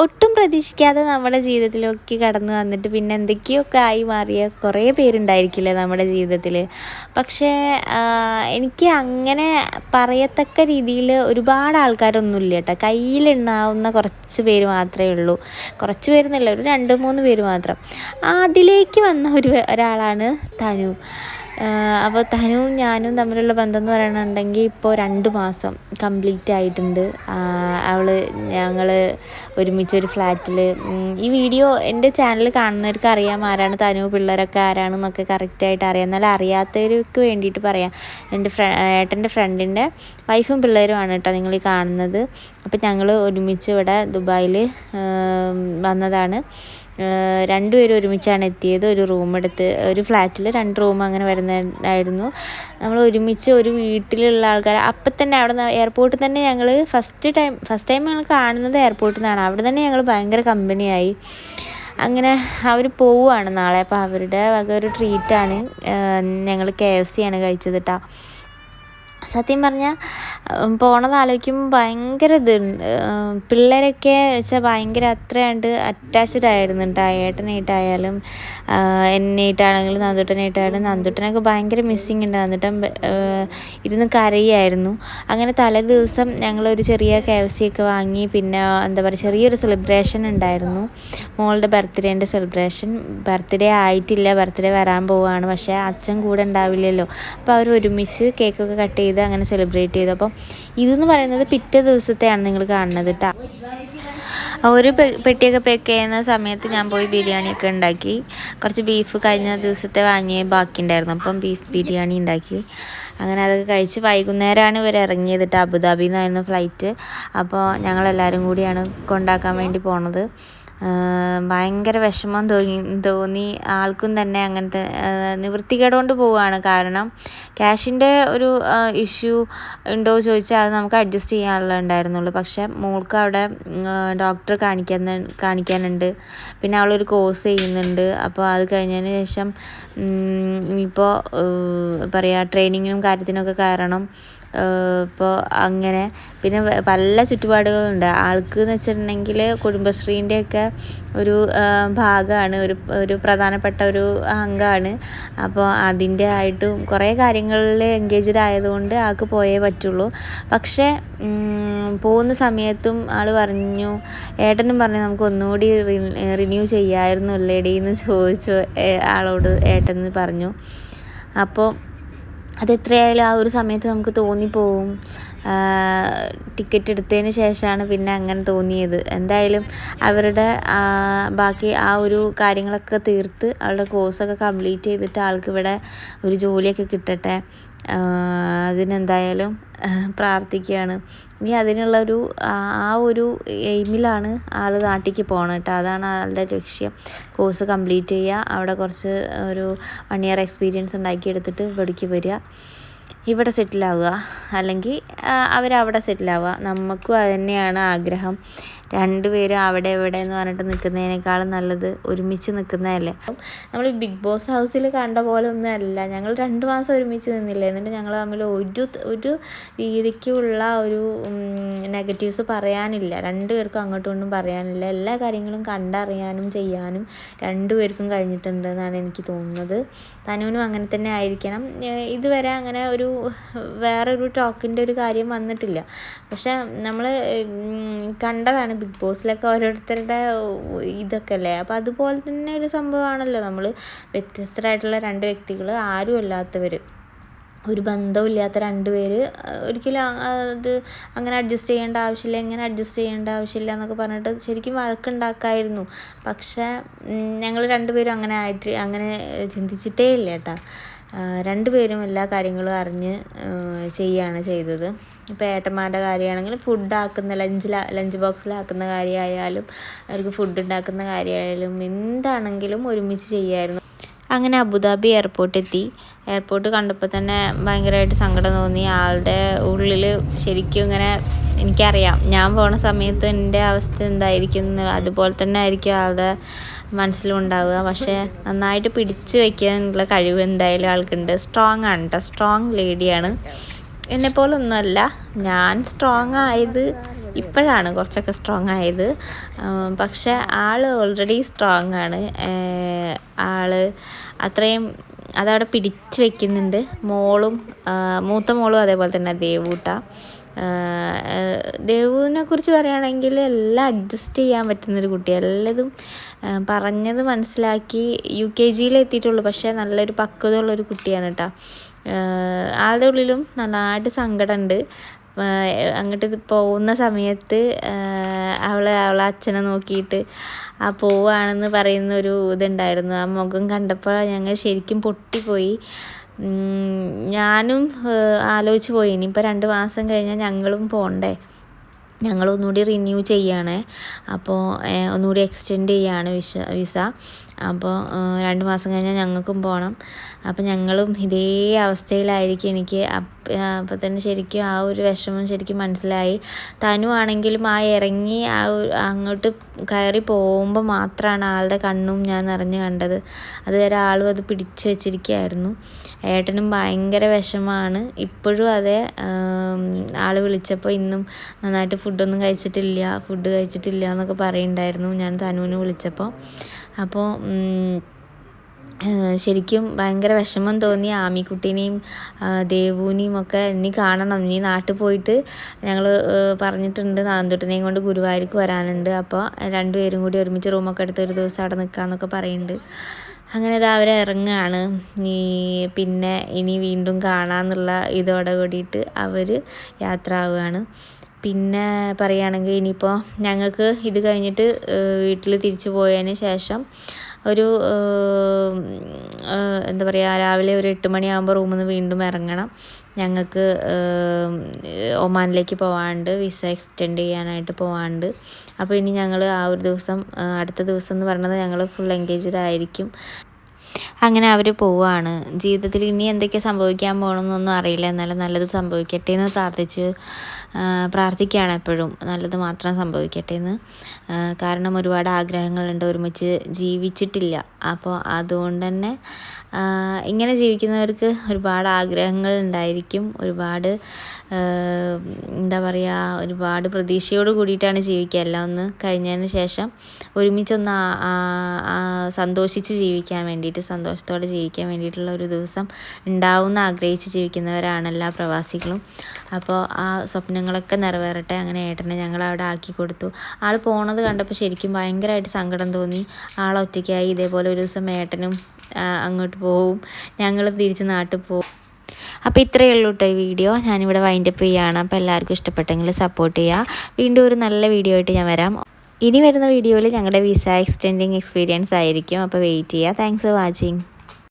ഒട്ടും പ്രതീക്ഷിക്കാതെ നമ്മുടെ ജീവിതത്തിലൊക്കെ കടന്നു വന്നിട്ട് പിന്നെ എന്തൊക്കെയൊക്കെ ആയി മാറിയ കുറേ പേരുണ്ടായിരിക്കില്ലേ നമ്മുടെ ജീവിതത്തിൽ പക്ഷേ എനിക്ക് അങ്ങനെ പറയത്തക്ക രീതിയിൽ ഒരുപാട് ആൾക്കാരൊന്നുമില്ല കേട്ടോ കയ്യിലുണ്ടാവുന്ന കുറച്ച് പേര് മാത്രമേ ഉള്ളൂ. കുറച്ച് പേരെന്നല്ല ഒരു രണ്ട് മൂന്ന് പേര് മാത്രം. അതിലേക്ക് വന്ന ഒരു ഒരാളാണ് തനു. അപ്പോൾ തനുവും ഞാനും തമ്മിലുള്ള ബന്ധം എന്ന് പറയുന്നുണ്ടെങ്കിൽ ഇപ്പോൾ രണ്ട് മാസം കംപ്ലീറ്റ് ആയിട്ടുണ്ട്. അവൾ ഞങ്ങൾ ഒരുമിച്ചൊരു ഫ്ലാറ്റിൽ ഈ വീഡിയോ എന്റെ ചാനൽ കാണുന്നവർക്ക് അറിയാം ആരാണ് തനു പിള്ളേരൊക്കെ ആരാണെന്നൊക്കെ കറക്റ്റായിട്ട് അറിയാം. എന്നാലും അറിയാത്തവർക്ക് വേണ്ടിയിട്ട് പറയാം. എന്റെ ഫ്ര ഏട്ടന്റെ ഫ്രണ്ടിന്റെ വൈഫും പിള്ളേരുമാണ് കേട്ടോ നിങ്ങൾ ഈ കാണുന്നത്. അപ്പോൾ ഞങ്ങൾ ഒരുമിച്ച് ഇവിടെ ദുബായിൽ വന്നതാണ്. രണ്ടുപേരും ഒരുമിച്ചാണ് എത്തിയത്. ഒരു റൂം എടുത്ത് ഒരു ഫ്ലാറ്റിൽ രണ്ട് റൂം അങ്ങനെ വരുന്നതായിരുന്നു നമ്മൾ ഒരുമിച്ച് ഒരു വീട്ടിലുള്ള ആൾക്കാർ അപ്പം തന്നെ അവിടെ നിന്ന് എയർപോർട്ടിൽ തന്നെ ഞങ്ങൾ ഫസ്റ്റ് ടൈം ഫസ്റ്റ് ടൈം ഞങ്ങൾ കാണുന്നത് എയർപോർട്ടിൽ നിന്നാണ്. അവിടെ തന്നെ ഞങ്ങൾ ഭയങ്കര കമ്പനിയായി അങ്ങനെ അവർ പോവുകയാണ് നാളെ. അപ്പോൾ അവരുടെ വക ഒരു ട്രീറ്റാണ് ഞങ്ങൾ കെ എഫ് സി ആണ് കഴിച്ചത് കേട്ടോ സത്യം പറഞ്ഞാൽ പോണത് ആലോചിക്കുമ്പോൾ ഭയങ്കര ഇത് പിള്ളേരൊക്കെ വെച്ചാൽ ഭയങ്കര അത്രയായിട്ട് അറ്റാച്ച്ഡ് ആയിരുന്നു കേട്ടോ ഏട്ടനായിട്ടായാലും നന്ദുട്ടനായിട്ടായാലും നന്ദുട്ടനൊക്കെ ഭയങ്കര മിസ്സിങ് ഉണ്ട്. നന്ദുട്ടൻ ഇരുന്ന് കരയായിരുന്നു അങ്ങനെ തലേ ദിവസം ഞങ്ങളൊരു ചെറിയ കെ എഫ് സി ഒക്കെ വാങ്ങി പിന്നെ എന്താ പറയുക ചെറിയൊരു സെലിബ്രേഷൻ ഉണ്ടായിരുന്നു. മോളുടെ ബർത്ത്ഡേന്റെ സെലിബ്രേഷൻ ബർത്ത്ഡേ ആയിട്ടില്ല ബർത്ത്ഡേ വരാൻ പോവുകയാണ് പക്ഷേ അച്ഛൻ കൂടെ ഉണ്ടാവില്ലല്ലോ. അപ്പോൾ അവർ ഒരുമിച്ച് കേക്കൊക്കെ കട്ട് ചെയ്ത് അങ്ങനെ സെലിബ്രേറ്റ് ചെയ്തു. അപ്പം ഇതെന്ന് പറയുന്നത് പിറ്റേ ദിവസത്തെയാണ് നിങ്ങൾ കാണുന്നത് കേട്ടോ ഒരു പെട്ടിയൊക്കെ പാക്ക് ചെയ്യുന്ന സമയത്ത് ഞാൻ പോയി ബിരിയാണിയൊക്കെ ഉണ്ടാക്കി. കുറച്ച് ബീഫ് കഴിഞ്ഞ ദിവസത്തെ വാങ്ങിയ ബാക്കി ഉണ്ടായിരുന്നു. അപ്പം ബീഫ് ബിരിയാണി ഉണ്ടാക്കി. അങ്ങനെ അതൊക്കെ കഴിച്ച് വൈകുന്നേരമാണ് ഇവർ ഇറങ്ങിയത് കേട്ടോ അബുദാബിയിൽ നിന്നായിരുന്നു ഫ്ലൈറ്റ് അപ്പോൾ ഞങ്ങളെല്ലാവരും കൂടിയാണ് കൊണ്ടാക്കാൻ വേണ്ടി പോണത്. ഭയങ്കര വിഷമം തോന്നി തോന്നി. ആൾക്കും തന്നെ അങ്ങനത്തെ നിവൃത്തികേടുകൊണ്ട് നിവൃത്തികേട് കൊണ്ട് പോവുകയാണ് കാരണം ക്യാഷിന്റെ ഒരു ഇഷ്യൂ ഉണ്ടോ ചോദിച്ചാൽ അത് നമുക്ക് അഡ്ജസ്റ്റ് ചെയ്യാനുള്ള ഉണ്ടായിരുന്നുള്ളൂ. പക്ഷേ മോൾക്ക് അവിടെ ഡോക്ടറെ കാണിക്കാൻ കാണിക്കാനുണ്ട്. പിന്നെ അവളൊരു കോഴ്സ് ചെയ്യുന്നുണ്ട്. അപ്പോൾ അത് കഴിഞ്ഞതിന് ശേഷം ഇപ്പോൾ പറയുക ട്രെയിനിങ്ങിനും കാര്യത്തിനൊക്കെ കാരണം ഇപ്പോൾ അങ്ങനെ പിന്നെ പല ചുറ്റുപാടുകളുണ്ട്. ആൾക്ക് എന്ന് വെച്ചിട്ടുണ്ടെങ്കിൽ കുടുംബശ്രീന്റെയൊക്കെ ഒരു ഭാഗമാണ് ഒരു ഒരു പ്രധാനപ്പെട്ട ഒരു അംഗമാണ് അപ്പോൾ അതിന്റെ ആയിട്ടും കുറേ കാര്യങ്ങളിൽ എൻഗേജ്ഡ് ആയതുകൊണ്ട് ആൾക്ക് പോയേ പറ്റുള്ളൂ. പക്ഷേ പോകുന്ന സമയത്തും ആൾ പറഞ്ഞു ഏട്ടനും പറഞ്ഞു നമുക്ക് ഒന്നുകൂടി റിന്യൂ ചെയ്യാമായിരുന്നു അല്ലേടി എന്ന് ചോദിച്ചു ആളോട് ഏട്ടൻ പറഞ്ഞു. അപ്പോൾ അതെത്രയായാലും ആ ഒരു സമയത്ത് നമുക്ക് തോന്നിപ്പോവും. ടിക്കറ്റ് എടുത്തതിന് ശേഷമാണ് പിന്നെ അങ്ങനെ തോന്നിയത്. എന്തായാലും അവരുടെ ബാക്കി ആ ഒരു കാര്യങ്ങളൊക്കെ തീർത്ത് അവളുടെ കോഴ്സൊക്കെ കംപ്ലീറ്റ് ചെയ്തിട്ട് ആൾക്ക് ഇവിടെ ഒരു ജോലിയൊക്കെ കിട്ടട്ടെ. അതിനെന്തായാലും പ്രാർത്ഥിക്കുകയാണ്. ഇനി അതിനുള്ള ഒരു ആ ഒരു എയിമിലാണ് ആൾ നാട്ടിലേക്ക് പോകണം കേട്ടോ അതാണ് ആളുടെ ലക്ഷ്യം. കോഴ്സ് കംപ്ലീറ്റ് ചെയ്യുക. അവിടെ കുറച്ച് ഒരു വൺ ഇയർ എക്സ്പീരിയൻസ് ഉണ്ടാക്കിയെടുത്തിട്ട് ഇവിടേക്ക് വരിക. ഇവിടെ സെറ്റിലാവുക അല്ലെങ്കിൽ അവരവിടെ സെറ്റിലാവുക നമുക്കും അത് തന്നെയാണ് ആഗ്രഹം. രണ്ടുപേരും അവിടെ ഇവിടെ എന്ന് പറഞ്ഞിട്ട് നിൽക്കുന്നതിനേക്കാളും നല്ലത് ഒരുമിച്ച് നിൽക്കുന്നതല്ലേ. അപ്പം നമ്മൾ ബിഗ് ബോസ് ഹൗസിൽ കണ്ട പോലെ ഒന്നും അല്ല. ഞങ്ങൾ രണ്ട് മാസം ഒരുമിച്ച് നിന്നില്ലേ? എന്നിട്ട് ഞങ്ങൾ തമ്മിൽ ഒരു ഒരു രീതിക്കുള്ള ഒരു നെഗറ്റീവ്സ് പറയാനില്ല. രണ്ടുപേർക്കും അങ്ങോട്ടും ഇങ്ങോട്ടും പറയാനില്ല. എല്ലാ കാര്യങ്ങളും കണ്ടറിയാനും ചെയ്യാനും രണ്ടുപേർക്കും കഴിഞ്ഞിട്ടുണ്ട് എന്നാണ് എനിക്ക് തോന്നുന്നത്. തനുവിനും അങ്ങനെ തന്നെ ആയിരിക്കണം. ഇതുവരെ അങ്ങനെ ഒരു വേറൊരു ടോക്കിന്റെ ഒരു കാര്യം വന്നിട്ടില്ല. പക്ഷെ നമ്മൾ കണ്ടതാണ് ബിഗ് ബോസിലൊക്കെ ഓരോരുത്തരുടെ ഇതൊക്കെ അല്ലേ അപ്പോൾ അതുപോലെ തന്നെ ഒരു സംഭവമാണല്ലോ നമ്മൾ വ്യത്യസ്തരായിട്ടുള്ള രണ്ട് വ്യക്തികൾ ആരും അല്ലാത്തവർ ഒരു ബന്ധമില്ലാത്ത രണ്ട് പേര് ഒരിക്കലും അത് അങ്ങനെ അഡ്ജസ്റ്റ് ചെയ്യേണ്ട ആവശ്യമില്ല ഇങ്ങനെ അഡ്ജസ്റ്റ് ചെയ്യേണ്ട ആവശ്യമില്ല എന്നൊക്കെ പറഞ്ഞിട്ട് ശരിക്കും വഴക്കുണ്ടാക്കായിരുന്നു. പക്ഷേ ഞങ്ങൾ രണ്ടുപേരും അങ്ങനെ ആയിട്ട് അങ്ങനെ ചിന്തിച്ചിട്ടേ ഇല്ല കേട്ടോ. രണ്ടുപേരും എല്ലാ കാര്യങ്ങളും അറിഞ്ഞ് ചെയ്യുകയാണ് ചെയ്തത്. ഇപ്പോൾ ഏട്ടന്മാരുടെ കാര്യമാണെങ്കിലും ഫുഡ് ആക്കുന്ന ലഞ്ചിൽ ലഞ്ച് ബോക്സിലാക്കുന്ന കാര്യമായാലും അവർക്ക് ഫുഡ് ഉണ്ടാക്കുന്ന കാര്യമായാലും എന്താണെങ്കിലും ഒരുമിച്ച് ചെയ്യായിരുന്നു. അങ്ങനെ അബുദാബി എയർപോർട്ട് എത്തി. എയർപോർട്ട് കണ്ടപ്പോൾ തന്നെ ഭയങ്കരമായിട്ട് സങ്കടം തോന്നി. ആളുടെ ഉള്ളിൽ ശരിക്കും ഇങ്ങനെ എനിക്കറിയാം. ഞാൻ പോണ സമയത്ത് എന്റെ അവസ്ഥ എന്തായിരിക്കും അതുപോലെ തന്നെ ആയിരിക്കും ആളുടെ മനസ്സിലും ഉണ്ടാവുക പക്ഷേ നന്നായിട്ട് പിടിച്ചു വയ്ക്കാനുള്ള കഴിവ് എന്തായാലും ആൾക്കുണ്ട്. സ്ട്രോങ് ആണ് കേട്ടോ സ്ട്രോങ് ലേഡിയാണ് എന്നെപ്പോലൊന്നുമല്ല. ഞാൻ സ്ട്രോങ് ആയത് ഇപ്പോഴാണ് കുറച്ചൊക്കെ സ്ട്രോങ് ആയത്. പക്ഷെ ആൾ ഓൾറെഡി സ്ട്രോങ് ആണ്. ആൾ അത്രയും അതവിടെ പിടിച്ചു വെക്കുന്നുണ്ട്. മോളും മൂത്ത മോളും അതേപോലെ തന്നെ ദേവൂട്ട. ദേവുവിനെ കുറിച്ച് പറയുകയാണെങ്കിൽ എല്ലാം അഡ്ജസ്റ്റ് ചെയ്യാൻ പറ്റുന്നൊരു കുട്ടി. എല്ലതും പറഞ്ഞത് മനസ്സിലാക്കി യു കെ ജിയിൽ എത്തിയിട്ടുള്ളൂ. പക്ഷേ നല്ലൊരു പക്വതയുള്ളൊരു കുട്ടിയാണ് കേട്ടോ ആളുടെ ഉള്ളിലും നന്നായിട്ട് സങ്കടമുണ്ട്. അങ്ങോട്ട് പോകുന്ന സമയത്ത് അവൾ അവളെ അച്ഛനെ നോക്കിയിട്ട് ആ പോവാണെന്ന് പറയുന്ന ഒരു ഇതുണ്ടായിരുന്നു. ആ മുഖം കണ്ടപ്പോൾ ഞങ്ങൾ ശരിക്കും പൊട്ടിപ്പോയി. ഞാനും ആലോചിച്ച് പോയി. ഇനിയിപ്പോൾ രണ്ട് മാസം കഴിഞ്ഞാൽ ഞങ്ങളും പോകണ്ടേ ഞങ്ങൾ ഒന്നുകൂടി റിന്യൂ ചെയ്യാണ് അപ്പോൾ ഒന്നുകൂടി എക്സ്റ്റെൻഡ് ചെയ്യാണ് വിസ വിസ അപ്പോൾ രണ്ട് മാസം കഴിഞ്ഞാൽ ഞങ്ങൾക്കും പോകണം അപ്പോൾ ഞങ്ങളും ഇതേ അവസ്ഥയിലായിരിക്കും എനിക്ക്. അപ്പോൾ തന്നെ ശരിക്കും ആ ഒരു വിഷമം ശരിക്കും മനസ്സിലായി. തനു ആണെങ്കിലും ആ ഇറങ്ങി ആ അങ്ങോട്ട് കയറി പോകുമ്പോൾ മാത്രമാണ് ആളുടെ കണ്ണും ഞാൻ നിറഞ്ഞു കണ്ടത്. അതുവരെ ആളും അത് പിടിച്ചു വെച്ചിരിക്കുകയായിരുന്നു. ഏട്ടനും ഭയങ്കര വിഷമമാണ്. ഇപ്പോഴും അതെ ആൾ വിളിച്ചപ്പോൾ ഇന്നും നന്നായിട്ട് ഫുഡൊന്നും കഴിച്ചിട്ടില്ല ഫുഡ് കഴിച്ചിട്ടില്ല എന്നൊക്കെ പറയുന്നുണ്ടായിരുന്നു ഞാൻ തനുവിനെ വിളിച്ചപ്പോൾ. അപ്പോൾ ശരിക്കും ഭയങ്കര വിഷമം തോന്നി ആമിക്കുട്ടീനെയും ദേവൂനെയും ഒക്കെ ഇനി കാണണം. ഇനി നാട്ടിൽ പോയിട്ട് ഞങ്ങൾ പറഞ്ഞിട്ടുണ്ട് നാന്തുട്ടനെയും കൊണ്ട് ഗുരുവായൂർക്ക് വരാനുണ്ട്. അപ്പോൾ രണ്ടുപേരും കൂടി ഒരുമിച്ച് റൂമൊക്കെ എടുത്ത് ഒരു ദിവസം അവിടെ നിൽക്കാമെന്നൊക്കെ പറയുന്നുണ്ട്. അങ്ങനെ ഇതാ അവരെ ഇറങ്ങുകയാണ് നീ പിന്നെ ഇനി വീണ്ടും കാണാമെന്നുള്ള ഇതോടെ കൂടിയിട്ട് അവർ യാത്ര ആവുകയാണ് പിന്നെ പറയുകയാണെങ്കിൽ ഇനിയിപ്പോൾ ഞങ്ങൾക്ക് ഇത് കഴിഞ്ഞിട്ട് വീട്ടിൽ തിരിച്ചു പോയതിന് ശേഷം ഒരു എന്താ പറയുക രാവിലെ ഒരു എട്ട് മണിയാകുമ്പോൾ റൂമിൽ നിന്ന് വീണ്ടും ഇറങ്ങണം. ഞങ്ങൾക്ക് ഒമാനിലേക്ക് പോകാണ്ട് വിസ എക്സ്റ്റെൻഡ് ചെയ്യാനായിട്ട് പോകാണ്ട് അപ്പോൾ ഇനി ഞങ്ങൾ ആ ഒരു ദിവസം അടുത്ത ദിവസം എന്ന് പറയുന്നത് ഞങ്ങൾ ഫുൾ എൻഗേജ്ഡ് ആയിരിക്കും. അങ്ങനെ അവർ പോവുകയാണ് ജീവിതത്തിൽ ഇനി എന്തൊക്കെ സംഭവിക്കാൻ പോകണമെന്നൊന്നും അറിയില്ല. എന്നാലും നല്ലത് സംഭവിക്കട്ടെ എന്ന് പ്രാർത്ഥിച്ച് പ്രാർത്ഥിക്കുകയാണ് എപ്പോഴും. നല്ലത് മാത്രം സംഭവിക്കട്ടെ എന്ന്. കാരണം ഒരുപാട് ആഗ്രഹങ്ങളുണ്ട്. ഒരുമിച്ച് ജീവിച്ചിട്ടില്ല. അപ്പോൾ അതുകൊണ്ട് തന്നെ ഇങ്ങനെ ജീവിക്കുന്നവർക്ക് ഒരുപാട് ആഗ്രഹങ്ങൾ ഉണ്ടായിരിക്കും. ഒരുപാട് എന്താ പറയുക ഒരുപാട് പ്രതീക്ഷയോട് കൂടിയിട്ടാണ് ജീവിക്കുക. എല്ലാം ഒന്ന് കഴിഞ്ഞതിന് ശേഷം ഒരുമിച്ചൊന്ന് സന്തോഷിച്ച് ജീവിക്കാൻ വേണ്ടിയിട്ട് സന്തോഷത്തോടെ ജീവിക്കാൻ വേണ്ടിയിട്ടുള്ള ഒരു ദിവസം ഉണ്ടാവുമെന്ന് ആഗ്രഹിച്ച് ജീവിക്കുന്നവരാണ് എല്ലാ പ്രവാസികളും. അപ്പോൾ ആ സ്വപ്നങ്ങളൊക്കെ നിറവേറട്ടെ. അങ്ങനെ ഏട്ടനെ ഞങ്ങൾ അവിടെ ആക്കി കൊടുത്തു. ആൾ പോണത് കണ്ടപ്പോൾ ശരിക്കും ഭയങ്കരമായിട്ട് സങ്കടം തോന്നി. ആൾ ഒറ്റയ്ക്കായി ഇതേപോലെ ഒരു ദിവസം ഏട്ടനും അങ്ങോട്ട് പോവും. ഞങ്ങൾ തിരിച്ച് നാട്ടിൽ പോകും അപ്പോൾ ഇത്രയേ ഉള്ളൂ കേട്ടോ ഈ വീഡിയോ. ഞാനിവിടെ വൈൻഡപ്പ് ചെയ്യുകയാണ് അപ്പോൾ എല്ലാവർക്കും ഇഷ്ടപ്പെട്ടെങ്കിൽ സപ്പോർട്ട് ചെയ്യുക. വീണ്ടും ഒരു നല്ല വീഡിയോ ആയിട്ട് ഞാൻ വരാം. ഇനി വരുന്ന വീഡിയോയിൽ ഞങ്ങളുടെ വിസ എക്സ്റ്റെൻഡിങ് എക്സ്പീരിയൻസ് ആയിരിക്കും. അപ്പോൾ വെയിറ്റ് ചെയ്യുക. Thanks for watching